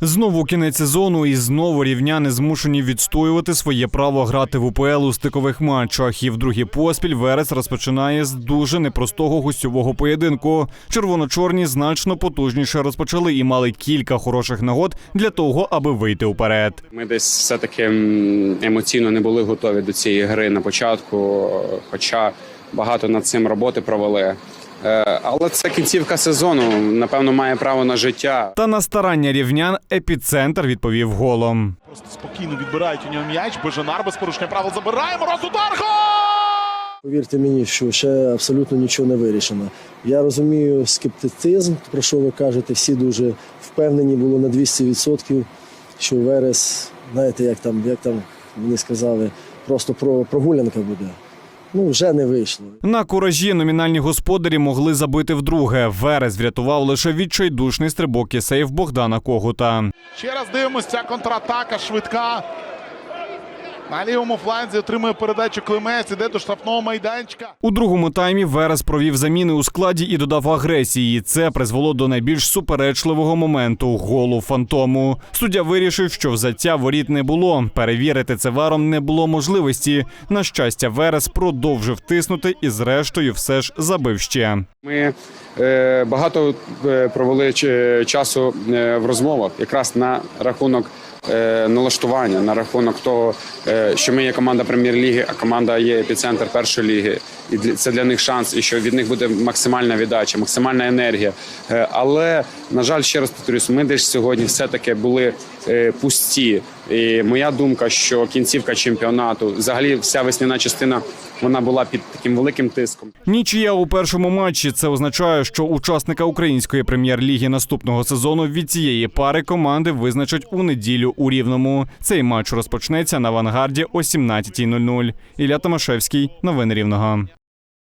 Знову кінець сезону, і знову рівняни змушені відстоювати своє право грати в УПЛ у стикових матчах. І в другий поспіль Верес розпочинає з дуже непростого гостьового поєдинку. Червоно-чорні значно потужніше розпочали і мали кілька хороших нагод для того, аби вийти вперед. Ми десь все-таки емоційно не були готові до цієї гри на початку, хоча багато над цим роботи провели. Е, Але це кінцівка сезону. Напевно, має право на життя. Та на старання рівнян епіцентр відповів голом. Просто спокійно відбирають у нього м'яч. Бежанар без порушення правил забирає. Мороз удар. Гол! Повірте мені, що ще абсолютно нічого не вирішено. Я розумію скептицизм, про що ви кажете. Всі дуже впевнені було на 200%, що Верес, знаєте, як там, як там мені сказали, просто про прогулянка буде. Ну, вже не вийшло. На куражі номінальні господарі могли забити вдруге. Верес врятував лише відчайдушний стрибок і сейф Богдана Когута. Ще раз дивимося, ця контратака швидка. На лівому фланзі отримує передачу Климець, іде до штрафного майданчика. У другому таймі Верес провів заміни у складі і додав агресії. Це призвело до найбільш суперечливого моменту голу фантому. Суддя вирішив, що взяття воріт не було. Перевірити це варом не було можливості. На щастя, Верес продовжив тиснути і, зрештою, все ж забив ще. Ми е, багато е, провели часу е, в розмовах, якраз на рахунок е, налаштування, на рахунок того, е, що ми є команда прем'єр-ліги, а команда є епіцентр першої ліги. І це для них шанс, і що від них буде максимальна віддача, максимальна енергія. Е, але на жаль, ще раз повторюсь, ми десь сьогодні все-таки були е, пусті. І моя думка, що кінцівка чемпіонату, взагалі, вся весняна частина, вона була під таким великим тиском. Нічия у першому матчі це означає, що учасника української прем'єр-ліги наступного сезону від цієї пари команди визначать у неділю у рівному. Цей матч розпочнеться на авангарді о 17.00. Ілля Томашевський. Новини рівного.